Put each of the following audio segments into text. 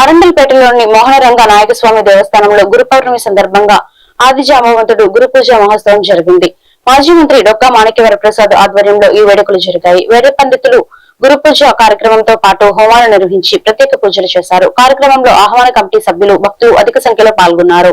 అరండల్పేటలోని మోహనరంగ నాయకస్వామి దేవస్థానంలో గురు పౌర్ణమి సందర్భంగా ఆదిజామవంతుడు గురు పూజ మహోత్సవం జరిగింది మాజీ మంత్రి డొక్కా మాణిక్యవర ప్రసాద్ ఆధ్వర్యంలో ఈ వేడుకలు జరిగాయి వేరే పండితులు గురు పూజ కార్యక్రమంతో పాటు హోమాలు నిర్వహించి ప్రత్యేక పూజలు చేశారు కార్యక్రమంలో ఆహ్వాన కమిటీ సభ్యులు భక్తులు అధిక సంఖ్యలో పాల్గొన్నారు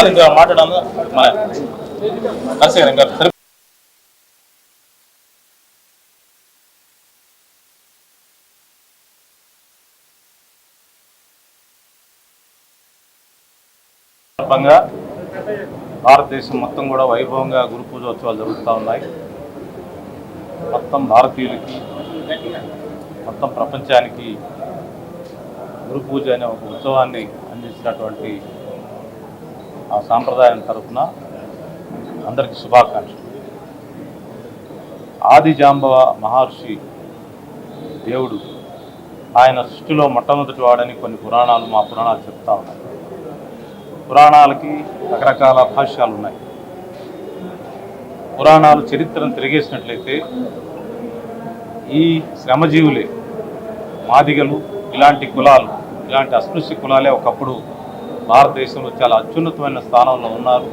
గురుగారు ఇంకా మాట్లాడాలి మన నరసింహ గారు సందర్భంగా భారతదేశం మొత్తం కూడా వైభవంగా గురు పూజోత్సవాలు జరుగుతూ ఉన్నాయి. మొత్తం భారతీయులకి మొత్తం ప్రపంచానికి గురు పూజ అనే ఒక ఉత్సవాన్ని అందించినటువంటి ఆ సాంప్రదాయం తరఫున అందరికీ శుభాకాంక్షలు. ఆది జాంబవ మహర్షి దేవుడు ఆయన సృష్టిలో మొట్టమొదటి వాడని కొన్ని పురాణాలు మా పురాణాలు చెప్తా ఉన్నాయి. పురాణాలకి రకరకాల భాష్యాలు ఉన్నాయి. పురాణాలు చరిత్రను తిరిగేసినట్లయితే ఈ శ్రమజీవులే మాదిగలు ఇలాంటి కులాలు ఇలాంటి అస్పృశ్య కులాలే ఒకప్పుడు భారతదేశంలో చాలా అత్యున్నతమైన స్థానంలో ఉన్నారు.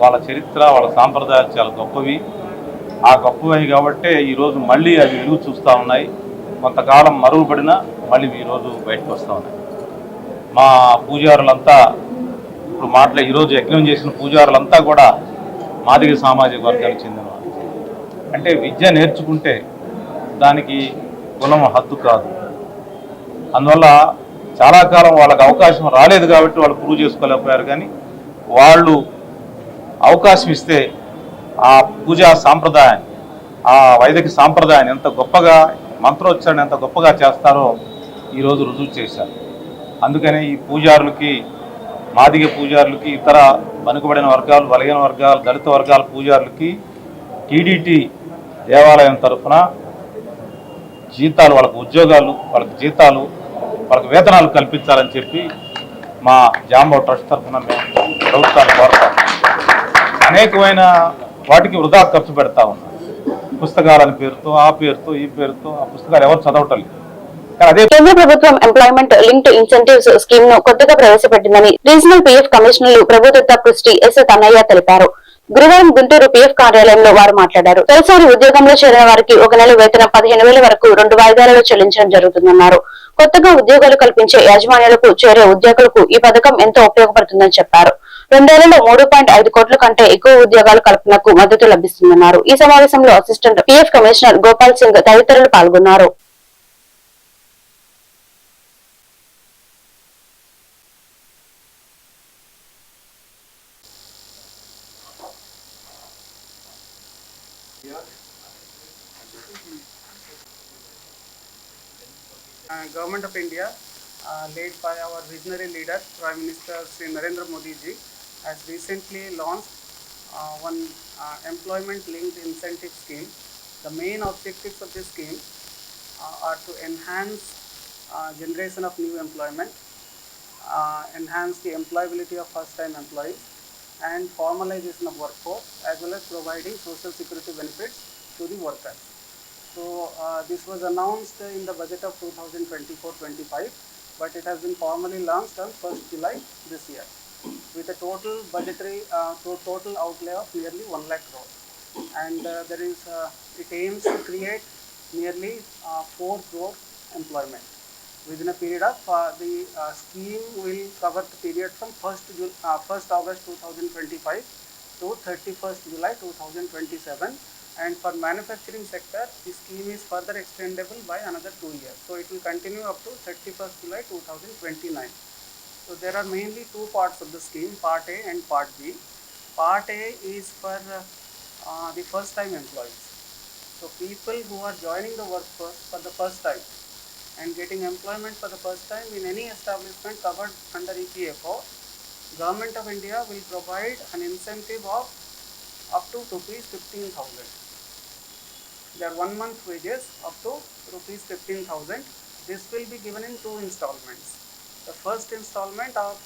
వాళ్ళ చరిత్ర వాళ్ళ సాంప్రదాయాలు చాలా గొప్పవి. ఆ గొప్పవి కాబట్టే ఈరోజు మళ్ళీ అవి విలువ చూస్తూ ఉన్నాయి. కొంతకాలం మరుగుపడినా మళ్ళీ ఈరోజు బయటకు వస్తూ ఉన్నాయి. మా పూజారులంతా ఇప్పుడు మాట్లా ఈరోజు యజ్ఞం చేసిన పూజారులంతా కూడా మాదిగ సామాజిక వర్గానికి చెందిన అంటే విద్య నేర్చుకుంటే దానికి కులం హద్దు కాదు. అందువల్ల చాలా కాలం వాళ్ళకి అవకాశం రాలేదు కాబట్టి వాళ్ళు ప్రూవ్ చేసుకోలేకపోయారు కానీ వాళ్ళు అవకాశం ఇస్తే ఆ పూజా సాంప్రదాయాన్ని ఆ వైదిక సాంప్రదాయాన్ని ఎంత గొప్పగా మంత్రోచ్చారణ ఎంత గొప్పగా చేస్తారో ఈరోజు రుజువు చేశారు. అందుకనే ఈ పూజారులకి మాదిగ పూజారులకి ఇతర వెనుకబడిన వర్గాలు బలహీన వర్గాలు దళిత వర్గాల పూజారులకి టీడీటీ దేవాలయం తరఫున జీతాలు వాళ్ళకు ఉద్యోగాలు వాళ్ళకి జీతాలు వాళ్ళకి వేతనాలు కల్పించాలని చెప్పి మా జాంబో ట్రస్ట్ తరఫున మేము ప్రభుత్వాన్ని కోరుతాం. అనేకమైన వాటికి వృధా ఖర్చు పెడతా ఉన్నాం. పుస్తకాలని పేరుతో ఆ పేరుతో ఈ పేరుతో ఆ పుస్తకాలు ఎవరు చదవటం లేదు. అదే కేంద్ర ప్రభుత్వం ఎంప్లాయ్మెంట్ లింక్డ్ ఇన్సెంటివ్స్ స్కీమ్ను కొత్తగా ప్రవేశపెట్టిందని రీజనల్ పీఎఫ్ కమిషనర్లు ప్రభుత్వ కృష్టి ఎస్ తన్నయ్య తెలిపారు. గురువారం గుంటూరు పీఎఫ్ కార్యాలయంలో వారు మాట్లాడారు. తొలిసారి ఉద్యోగంలో చేరిన వారికి ఒక నెల వేతనం పదిహేను వేల వరకు రెండు వాయిదాలలో చెల్లించడం జరుగుతుందన్నారు. కొత్తగా ఉద్యోగాలు కల్పించే యాజమాన్యాలకు చేరే ఉద్యోగులకు ఈ పథకం ఎంతో ఉపయోగపడుతుందని చెప్పారు. రెండేళ్ళలో మూడు పాయింట్ ఐదు కోట్ల కంటే ఎక్కువ ఉద్యోగాలు కల్పనకు మద్దతు లభిస్తుందన్నారు. ఈ సమావేశంలో assistant PF commissioner Gopal Singh తదితరులు పాల్గొన్నారు. Government of India, uh, led by our visionary leader, Prime Minister Sri Narendra Modi ji, has recently launched uh, one uh, employment-linked incentive scheme. The main objectives of this scheme uh, are to enhance uh, generation of new employment, uh, enhance the employability of first-time employees, and formalization of workforce, as well as providing social security benefits to the workers. So uh, this was announced in the budget of 2024-25 but it has been formally launched on 1st July this year with a total budgetary uh, to- total outlay of nearly 1 lakh crore. And uh, there is uh, it aims to create nearly uh, 4 crore employment within a period of uh, the scheme will cover the period from 1st, Ju- uh, 1st August 2025 to 31st July 2027 and for manufacturing sector the scheme is further extendable by another two years. So it will continue up to 31st July 2029 so there are mainly two parts of the scheme part A and part B. Part A is for uh, uh, the first time employees. So people who are joining the workforce for the first time and getting employment for the first time in any establishment covered under EPFO, Government of India will provide an incentive of up to rupees fifteen thousand. Their one month wages up to rupees fifteen thousand. This will be given in two installments. The first installment of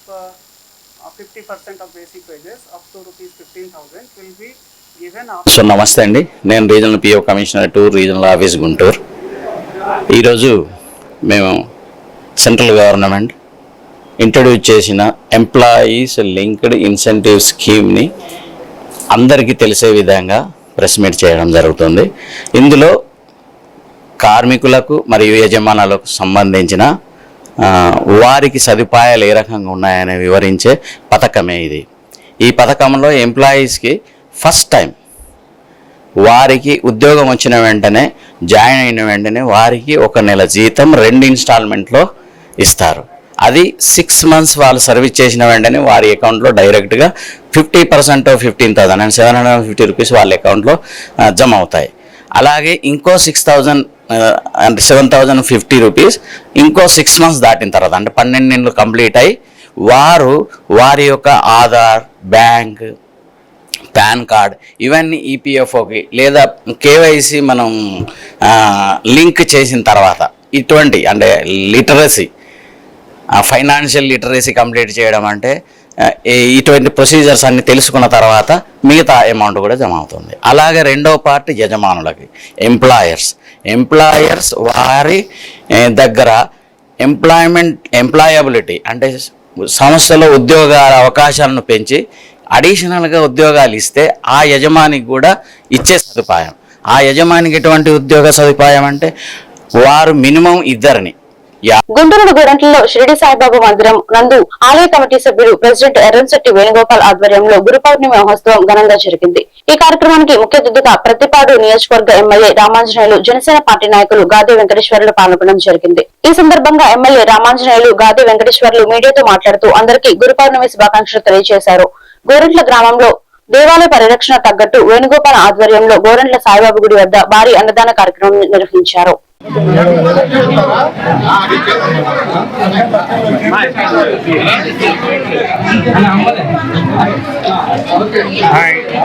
50% uh, of basic wages up to rupees fifteen thousand will be given after so నమస్తే అండి నేను regional PO commissioner two regional office Guntur ఈరోజు మేము central government introduce చేసిన employees linked incentive స్కీమ్ని అందరికీ తెలిసే విధంగా ప్రెస్ మీట్ చేయడం జరుగుతుంది. ఇందులో కార్మికులకు మరియు యజమానులకు సంబంధించిన వారికి సదుపాయాలు ఏ రకంగా ఉన్నాయని వివరించే పథకమే ఇది. ఈ పథకంలో ఎంప్లాయీస్కి ఫస్ట్ టైం వారికి ఉద్యోగం వచ్చిన వెంటనే జాయిన్ అయిన వెంటనే వారికి ఒక నెల జీతం రెండు ఇన్స్టాల్మెంట్లో ఇస్తారు. అది సిక్స్ మంత్స్ వాళ్ళు సర్వీస్ చేసిన వెంటనే వారి అకౌంట్లో డైరెక్ట్గా fifty percent fifteen thousand and seven hundred fifty rupees వాళ్ళ అకౌంట్లో జమ అవుతాయి. అలాగే ఇంకో సిక్స్ థౌజండ్ అంటే సెవెన్ థౌజండ్ ఫిఫ్టీ రూపీస్ ఇంకో సిక్స్ మంత్స్ దాటిన తర్వాత అంటే పన్నెండు నెలలు కంప్లీట్ అయ్యి వారు వారి యొక్క ఆధార్ బ్యాంక్ పాన్ కార్డ్ ఇవన్నీ ఈపీఎఫ్ఓకి లేదా కేవైసీ మనం లింక్ చేసిన తర్వాత ఇటువంటి అంటే లిటరసీ ఫైనాన్షియల్ లిటరసీ కంప్లీట్ చేయడం అంటే ఇటువంటి ప్రొసీజర్స్ అన్ని తెలుసుకున్న తర్వాత మిగతా అమౌంట్ కూడా జమ అవుతుంది. అలాగే రెండో పార్ట్ యజమానులకి ఎంప్లాయర్స్ ఎంప్లాయర్స్ వారి దగ్గర ఎంప్లాయ్మెంట్ ఎంప్లాయబిలిటీ అంటే సంస్థలో ఉద్యోగాల అవకాశాలను పెంచి అడిషనల్గా ఉద్యోగాలు ఇస్తే ఆ యజమానికి కూడా ఇచ్చే సదుపాయం. ఆ యజమానికి ఎటువంటి ఉద్యోగ సదుపాయం అంటే వారు మినిమం ఇద్దరిని గుంటూరు గోరంట్లలో షిరిడి సాయిబాబా మందిరం నందు ఆలయ కమిటీ సభ్యుడు ప్రెసిడెంట్ ఎర్రంశెట్టి వేణుగోపాల్ ఆధ్వర్యంలో గురు పౌర్ణమి మహోత్సవం ఘనంగా జరిగింది. ఈ కార్యక్రమానికి ముఖ్య అతిథిగా ప్రతిపాడు నియోజకవర్గ ఎమ్మెల్యే రామాంజనేయులు జనసేన పార్టీ నాయకులు గాది వెంకటేశ్వర్లు పాల్గొనడం జరిగింది. ఈ సందర్భంగా ఎమ్మెల్యే రామాంజనేయులు గాది వెంకటేశ్వర్లు మీడియాతో మాట్లాడుతూ అందరికీ గురు పౌర్ణమి శుభాకాంక్షలు తెలియజేశారు. గోరంట్ల గ్రామంలో దేవాలయ పరిరక్షణ తగ్గట్టు వేణుగోపాల్ ఆధ్వర్యంలో గోరంట్ల సాయిబాబు గుడి వద్ద భారీ అన్నదాన కార్యక్రమం నిర్వహించారు.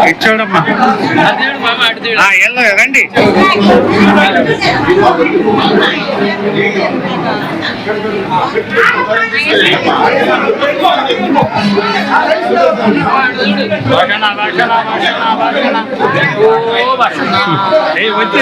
ఇచ్చాడమ్మా ఎల్లో రండి. వచ్చి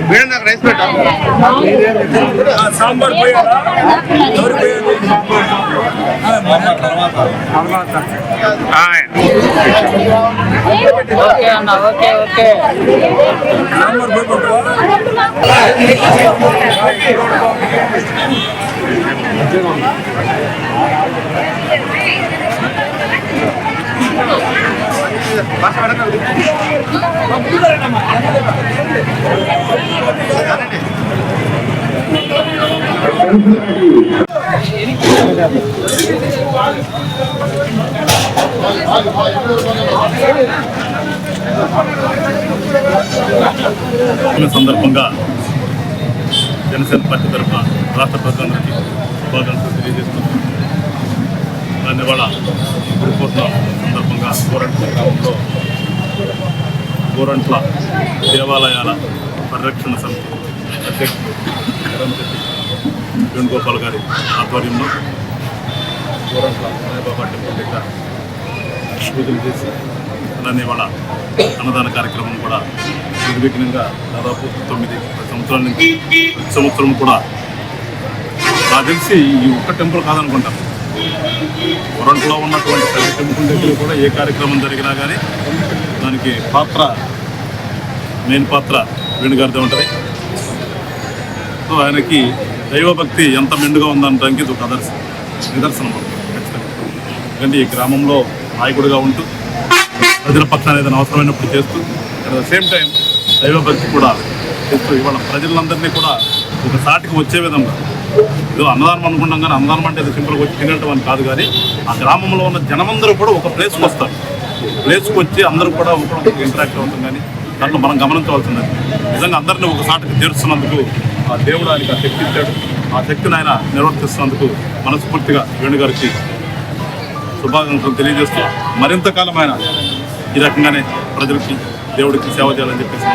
వీడు నాకు రైస్ పెట్టా. సాంబార్ సాంబార్ సందర్భంగా జనసేన పార్టీ తరఫున రాష్ట్ర ప్రజలందరికీ శుభాకాంక్షలు తెలియజేస్తున్నాను. దాన్ని ఇవాళ గురుపూర్ణ సందర్భంగా గోరంట్ల గ్రామంలో గోరంట్ల దేవాలయాల పరిరక్షణ సమితి అధ్యక్షుడు వేణుగోపాల్ గారి ఆధ్వర్యంలో గోరంట్ల సాయిబాబా టెంపుల్ దగ్గర పూజలు చేసి అలానే వాళ్ళ అన్నదాన కార్యక్రమం కూడా నిర్విఘ్నంగా దాదాపు తొమ్మిది సంవత్సరాల నుంచి ప్రతి సంవత్సరం కూడా. నాకు తెలిసి ఈ ఒక్క టెంపుల్ కాదనుకుంటాను. వరంట్లో ఉన్నటువంటి ప్రతి దగ్గర కూడా ఏ కార్యక్రమం జరిగినా కానీ దానికి పాత్ర మెయిన్ పాత్ర వేణుగారితో ఉంటుంది. సో ఆయనకి దైవభక్తి ఎంత మెండుగా ఉందనడానికి ఇది ఒక ఆదర్శం నిదర్శనం ఎందుకంటే ఈ గ్రామంలో నాయకుడిగా ఉంటూ ప్రజల పక్షాన ఏదైనా అవసరమైనప్పుడు చేస్తూ అట్ ద సేమ్ టైం దైవభక్తి కూడా చేస్తూ ఇవాళ ప్రజలందరినీ కూడా ఒక సాటికి వచ్చే విధంగా ఏదో అన్నదానం అనుకుంటాం కానీ అన్నదానం అంటే అది సింపుల్గా వచ్చి తినటం అని కాదు కానీ ఆ గ్రామంలో ఉన్న జనమందరూ కూడా ఒక ప్లేస్కి వస్తారు. ప్లేస్కి వచ్చి అందరూ కూడా ఒకరికి ఇంటరాక్ట్ అవుతుంది కానీ దాంట్లో మనం గమనించవలసింది నిజంగా అందరినీ ఒక సాటికి చేరుస్తున్నందుకు ఆ దేవుడు ఆయనకి ఆ శక్తి ఇచ్చాడు. ఆ శక్తిని ఆయన నిర్వర్తిస్తున్నందుకు మనస్ఫూర్తిగా వేణుగారికి శుభాకాంక్షలు తెలియజేస్తూ మరింత కాలం ఆయన ఈ రకంగానే ప్రజలకి దేవుడికి సేవ చేయాలని చెప్పేసి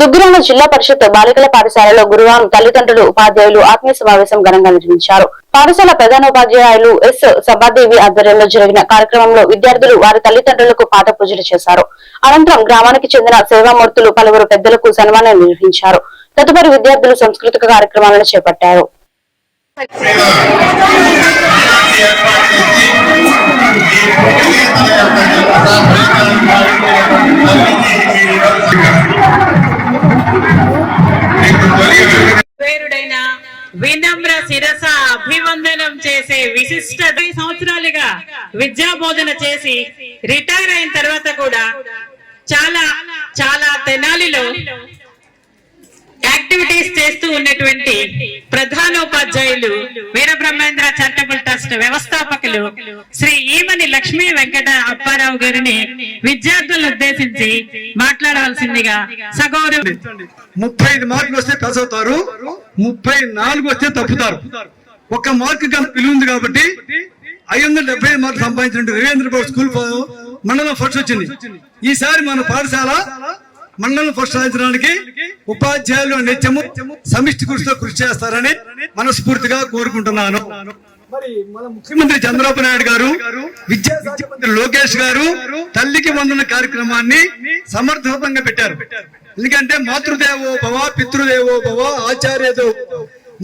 దుగ్గిరాల జిల్లా పరిషత్ బాలికల పాఠశాలలో గురువారం తల్లిదండ్రులు ఉపాధ్యాయులు ఆత్మీయ సమావేశం ఘనంగా నిర్వహించారు. పాఠశాల ప్రధానోపాధ్యాయులు ఎస్ సభాదేవి ఆధ్వర్యంలో జరిగిన కార్యక్రమంలో విద్యార్థులు వారి తల్లిదండ్రులకు పాఠ పూజలు చేశారు. అనంతరం గ్రామానికి చెందిన సేవామూర్తులు పలువురు పెద్దలకు సన్మానం నిర్వహించారు. తదుపరి విద్యార్థులు సాంస్కృతిక కార్యక్రమాలను చేపట్టారు. వినమ్ర శిరస అభివందనం చేసే విశిష్ట సంవత్సరాలుగా విద్యా బోధన చేసి రిటైర్ అయిన తర్వాత కూడా చాలా చాలా తెనాలిలో యాక్టివిటీస్ చేస్తూ ఉన్నటువంటి ప్రధానోపాధ్యాయులు వీరబ్రహ్మేంద్ర చారిటబుల్ ట్రస్ట్ వ్యవస్థాపకులు శ్రీ ఈమని లక్ష్మీ వెంకట అప్పారావు గారిని విద్యార్థులను ఉద్దేశించి మాట్లాడవలసిందిగా సగౌరవ ముప్పై ఐదు మార్కులు వస్తే పాస్ అవుతారు ముప్పై నాలుగు వస్తే తప్పుతారు. ఒక మార్కు విలువ ఉంది కాబట్టి ఐదు వందల డెబ్బై ఐదు మార్కులు సంపాదించిన రవీంద్ర స్కూల్ మండలం ఫస్ట్ వచ్చింది. ఈసారి మన పాఠశాల మండలం ఫస్ట్ సాధించడానికి ఉపాధ్యాయులు నిత్యము సమిష్టి కృషితో కృషి చేస్తారని మనస్ఫూర్తిగా కోరుకుంటున్నాను. మరి మన ముఖ్యమంత్రి చంద్రబాబు నాయుడు గారు విద్యాశాఖ మంత్రి లోకేష్ గారు తల్లికి వందన కార్యక్రమాన్ని సమర్థవంతంగా పెట్టారు. ఎందుకంటే మాతృదేవో భవ పితృదేవో భవ ఆచార్యదో.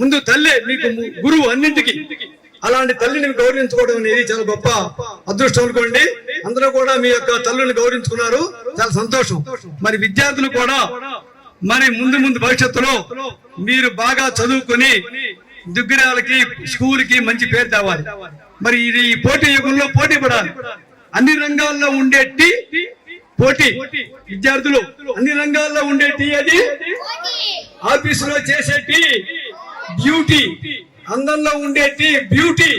ముందు తల్లి మీకు గురువు అన్నింటికి. అలాంటి తల్లిని గౌరవించుకోవడం అనేది చాలా గొప్ప అదృష్టం అనుకోండి. అందరూ కూడా మీ యొక్క తల్లిని గౌరవించుకున్నారు. చాలా సంతోషం. మరి విద్యార్థులు కూడా మరి ముందు ముందు భవిష్యత్తులో మీరు బాగా చదువుకొని దుగ్గిరాలకి స్కూల్కి మంచి పేరు తేవాలి. మరి ఇది ఈ పోటీ యుగంలో పోటీ పడాలి. అన్ని రంగాల్లో ఉండే టీ పోటీ. విద్యార్థులు అన్ని రంగాల్లో ఉండే టీ అది? ఆఫీసులో చేసే టీ. బ్యూటీ అందంలో ఉండేటి బ్యూటీ.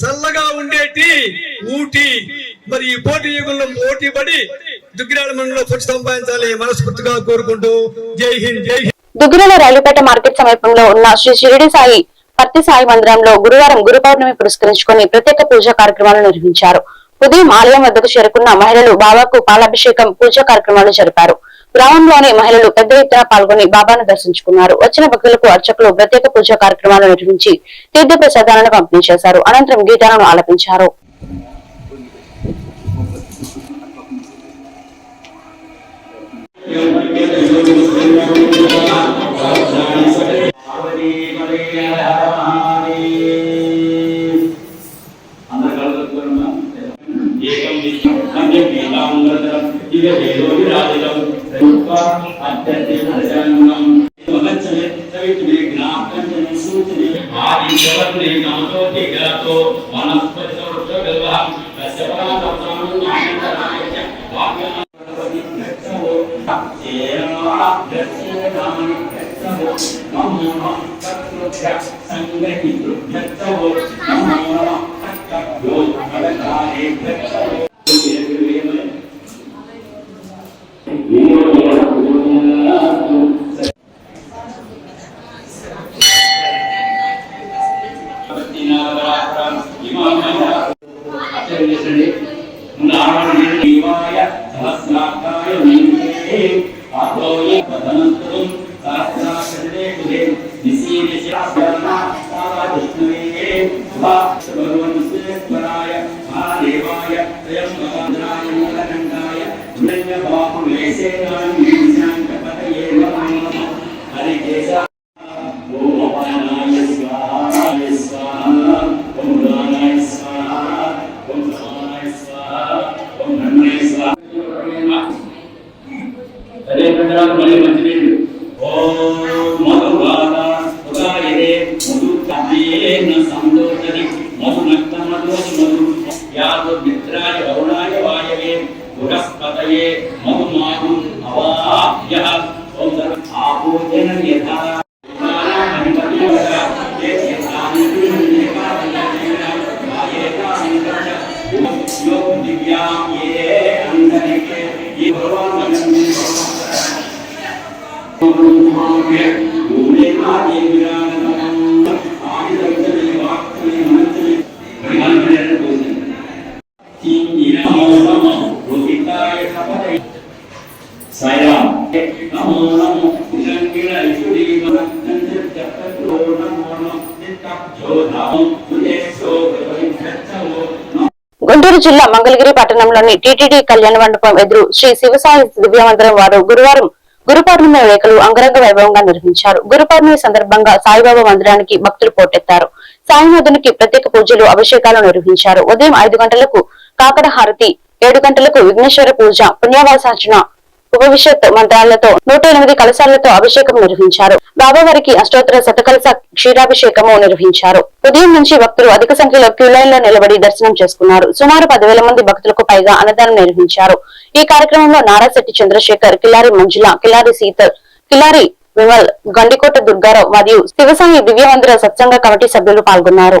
చల్లగా ఉండేటి ఊటీ. మరి ఈ పోటీ యుగంలో పోటీ పడి దుగ్గిరాల మండలంలో సంపాదించాలి మనస్ఫూర్తిగా కోరుకుంటూ జై హింద్ జై హింద్. దుగ్గిరాల రైలుపేట మార్కెట్ సమీపంలో ఉన్న శ్రీ షిరిడి సాయి పత్తి సాయి మందిరంలో గురువారం గురు పౌర్ణమి పురస్కరించుకొని ప్రత్యేక పూజా కార్యక్రమాలు నిర్వహించారు. ఉదయం ఆలయం వద్దకు చేరుకున్న మహిళలు బాబాకు పాలాభిషేకం పూజా కార్యక్రమాలు జరిపారు. గ్రామంలోని మహిళలు పెద్ద ఎత్తున పాల్గొని బాబాను దర్శించుకున్నారు. వచ్చిన భక్తులకు అర్చకులు ప్రత్యేక పూజా కార్యక్రమాలు నిర్వహించి తీర్థ ప్రసాదాలను పంపిణీ చేశారు. అనంతరం గీతాలను ఆలపించారు. ಇವತ್ತು ನಮತೋಟಿ ಗೆಲತೋ ವನಸ್ಪತಿ ಸೌರಗಲ್ವ ಕಶ್ಯಪನ ತತ್ವವನ್ನು ಜ್ಞಾನಕರಣಾಯ ವಾಕ್ಯನ ಸಂಗ್ರಹಿತು భగవద్విశ్వేశ్వరాయ మహాదేవాయ స్వయం భగవంతురాయ మూలకంఠాయ ధృంగ పాపం వేసేనాం भगवान గుంటూరు జిల్లా మంగళగిరి పట్టణంలోని టీటీడీ కళ్యాణ మండపం ఎదురు శ్రీ శివసాయి దివ్యమందిరం వారు గురువారం గురు పౌర్ణమి అంగరంగ వైభవంగా నిర్వహించారు. గురు పౌర్ణమి సందర్భంగా సాయిబాబా మందిరానికి భక్తులు పోటెత్తారు. సాయినాథునికి ప్రత్యేక పూజలు అభిషేకాలు నిర్వహించారు. ఉదయం ఐదు గంటలకు కాకడ హారతి ఏడు గంటలకు విఘ్నేశ్వర పూజ పుణ్యవాసార్చన ఉపవిషత్ మంత్రాలతో నూట ఎనిమిది కలశాలతో అభిషేకం నిర్వహించారు. బాబావారికి అష్టోత్తర శతకలశ క్షీరాభిషేకము నిర్వహించారు. ఉదయం నుంచి భక్తులు అధిక సంఖ్యలో క్యూలైన్లో నిలబడి దర్శనం చేసుకున్నారు. సుమారు పదివేల మంది భక్తులకు పైగా అన్నదానం నిర్వహించారు. ఈ కార్యక్రమంలో నారాశెట్టి చంద్రశేఖర్ కిలారి మంజుల కిలారి సీతల్ కిలారి విమల్ గండికోట దుర్గారావు మరియు శివసాయి దివ్యమందిర సత్సంగ కమిటీ సభ్యులు పాల్గొన్నారు.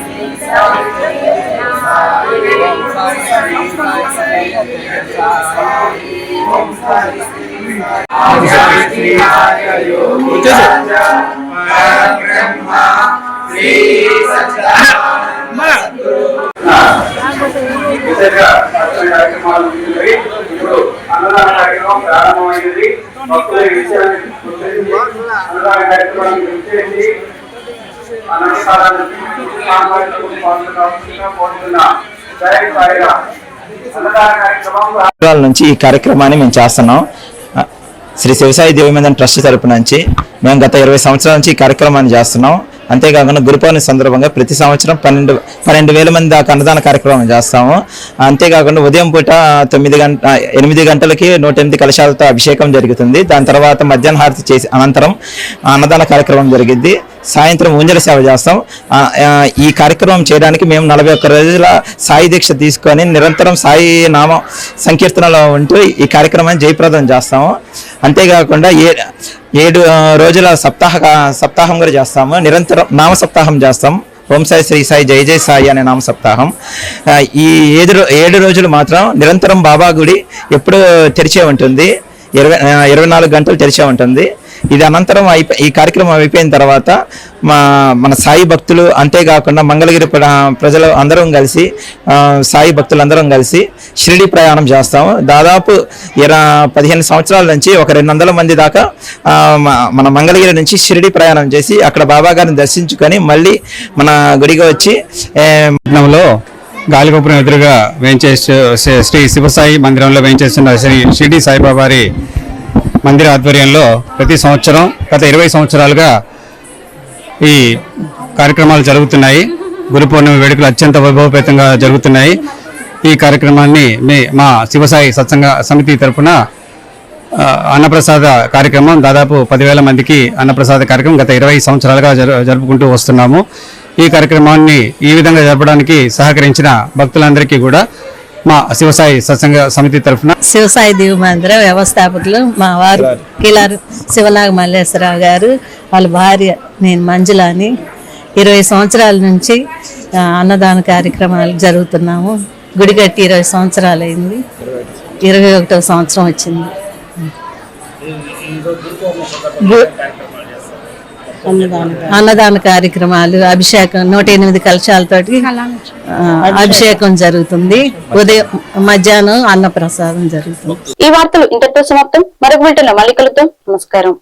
ఇప్పుడు అన్నదాన కార్యక్రమం ప్రారంభమైనది భక్తుల విషయాన్ని అన్నదాన కార్యక్రమాన్ని గురించి అన్నదానాన్ని సామాజిక పాల్గొనవలసిందిగా జై సాయిరామ్. నుంచి ఈ కార్యక్రమాన్ని మేము చేస్తున్నాం. శ్రీ శివసాయి దేవిమందన్ ట్రస్ట్ తరపు నుంచి మేము గత ఇరవై సంవత్సరాల నుంచి ఈ కార్యక్రమాన్ని చేస్తున్నాం. అంతేకాకుండా గురు పౌర్ణమి సందర్భంగా ప్రతి సంవత్సరం పన్నెండు పన్నెండు వేల మంది దాకా అన్నదాన కార్యక్రమం చేస్తాము. అంతేకాకుండా ఉదయం పూట తొమ్మిది గంట ఎనిమిది గంటలకి నూట ఎనిమిది కలశాలతో అభిషేకం జరుగుతుంది. దాని తర్వాత మధ్యాహ్న హారతి చేసి అనంతరం అన్నదాన కార్యక్రమం జరిగింది. సాయంత్రం ఊంజల సేవ చేస్తాం. ఈ కార్యక్రమం చేయడానికి మేము నలభై ఒక్క రోజుల సాయి దీక్ష తీసుకొని నిరంతరం సాయి నామ సంకీర్తనలో ఉంటూ ఈ కార్యక్రమాన్ని జయప్రదం చేస్తాము. అంతేకాకుండా ఏ ఏడు రోజుల సప్తాహ సప్తాహం కూడా చేస్తాము. నిరంతరం నామ సప్తాహం చేస్తాం. ఓం సాయి శ్రీ సాయి జై జై సాయి అనే నామ సప్తాహం. ఈ ఏడు ఏడు రోజులు మాత్రం నిరంతరం బాబా గుడి ఎప్పుడు తెరిచే ఉంటుంది. ఇరవై ఇరవై నాలుగు గంటలు తెరిచే ఉంటుంది. ఇది అనంతరం అయిపో ఈ కార్యక్రమం అయిపోయిన తర్వాత మా మన సాయి భక్తులు అంతేకాకుండా మంగళగిరి ప్ర- ప్రజలు అందరం కలిసి సాయి భక్తులు అందరం కలిసి షిరిడి ప్రయాణం చేస్తాము. దాదాపు ఇర పదిహేను సంవత్సరాల నుంచి ఒక రెండు వందల మంది దాకా మన మంగళగిరి నుంచి షిరిడి ప్రయాణం చేసి అక్కడ బాబా గారిని దర్శించుకొని మళ్ళీ మన గుడికి వచ్చి పట్టణంలో గాలిగోపురం ఎదురుగా వేంచేసే శ్రీ శివసాయి మందిరంలో వేయించేస్తున్న శ్రీ షిరిడి సాయిబాబారి మందిర ఆధ్వర్యంలో ప్రతి సంవత్సరం గత ఇరవై సంవత్సరాలుగా ఈ కార్యక్రమాలు జరుగుతున్నాయి. గురు పౌర్ణమి వేడుకలు అత్యంత వైభవపేతంగా జరుగుతున్నాయి. ఈ కార్యక్రమాన్ని మే మా శివసాయి సత్సంగ సమితి తరఫున అన్నప్రసాద కార్యక్రమం దాదాపు పదివేల మందికి అన్నప్రసాద కార్యక్రమం గత ఇరవై సంవత్సరాలుగా జరుపుకుంటూ వస్తున్నాము. ఈ కార్యక్రమాన్ని ఈ విధంగా జరపడానికి సహకరించిన భక్తులందరికీ కూడా మా శివసాయి సత్సంగ సమితి తరఫున శివసాయి దివ మందిర వ్యవస్థాపకులు మా వారు కిలారు శివనాగ మల్లేశ్వరరావు గారు వాళ్ళ భార్య నేను మంజుల అని ఇరవై సంవత్సరాల నుంచి అన్నదాన కార్యక్రమాలు జరుగుతున్నాము. గుడి కట్టి ఇరవై సంవత్సరాలు అయింది ఇరవై ఒకటో సంవత్సరం వచ్చింది. అన్నదాన కార్యక్రమాలు అభిషేకం నూట ఎనిమిది కలశాలతోటి అభిషేకం జరుగుతుంది. ఉదయం మధ్యాహ్నం అన్నప్రసాదం జరుగుతుంది. ఈ వార్తలు ఇంతటితో సమాప్తం. మరొక బిల్టన్ మళ్ళీ కలుద్దాం. నమస్కారం.